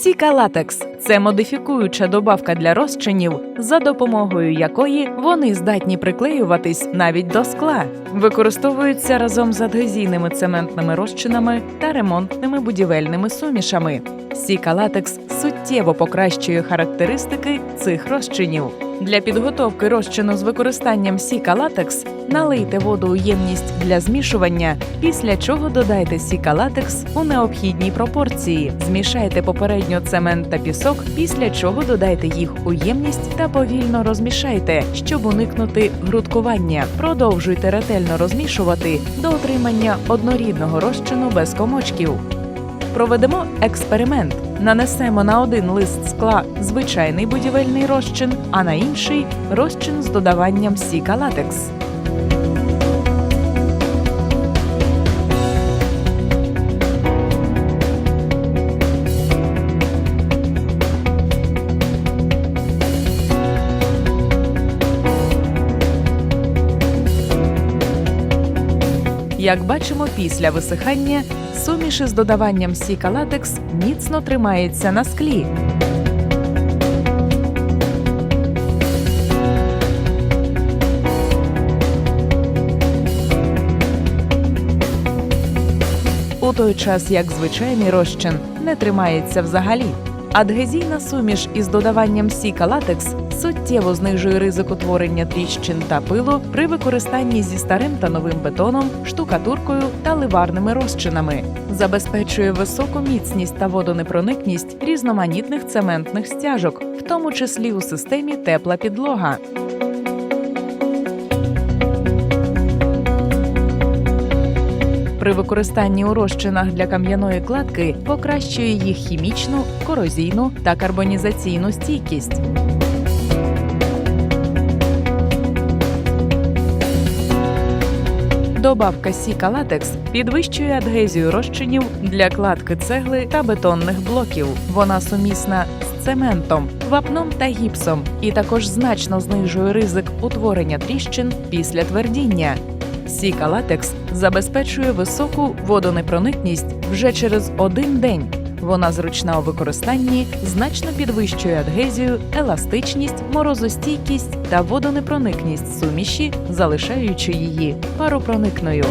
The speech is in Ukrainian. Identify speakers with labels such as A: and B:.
A: Сіка латекс це модифікуюча добавка для розчинів, за допомогою якої вони здатні приклеюватись навіть до скла. Використовуються разом з адгезійними цементними розчинами та ремонтними будівельними сумішами. Сіка латекс суттєво покращує характеристики цих розчинів. Для підготовки розчину з використанням сіка латекс налийте воду у ємність для змішування, після чого додайте сіка латекс у необхідній пропорції. Змішайте попередньо цемент та пісок, після чого додайте їх у ємність та повільно розмішайте, щоб уникнути грудкування. Продовжуйте ретельно розмішувати до отримання однорідного розчину без комочків. Проведемо експеримент. Нанесемо на один лист скла звичайний будівельний розчин, а на інший розчин з додаванням сіка латекс. Як бачимо, після висихання суміш із додаванням сіка латекс міцно тримається на склі. У той час як звичайний розчин не тримається взагалі. Адгезійна суміш із додаванням сіка латекс суттєво знижує ризик утворення тріщин та пилу при використанні зі старим та новим бетоном, штукатуркою та ливарними розчинами, забезпечує високу міцність та водонепроникність різноманітних цементних стяжок, в тому числі у системі тепла підлога. При використанні у розчинах для кам'яної кладки покращує їх хімічну, корозійну та карбонізаційну стійкість. Добавка сіка латекс підвищує адгезію розчинів для кладки цегли та бетонних блоків. Вона сумісна з цементом, вапном та гіпсом і також значно знижує ризик утворення тріщин після твердіння. Сіка латекс забезпечує високу водонепроникність вже через один день. Вона зручна у використанні, значно підвищує адгезію, еластичність, морозостійкість та водонепроникність суміші, залишаючи її паропроникною.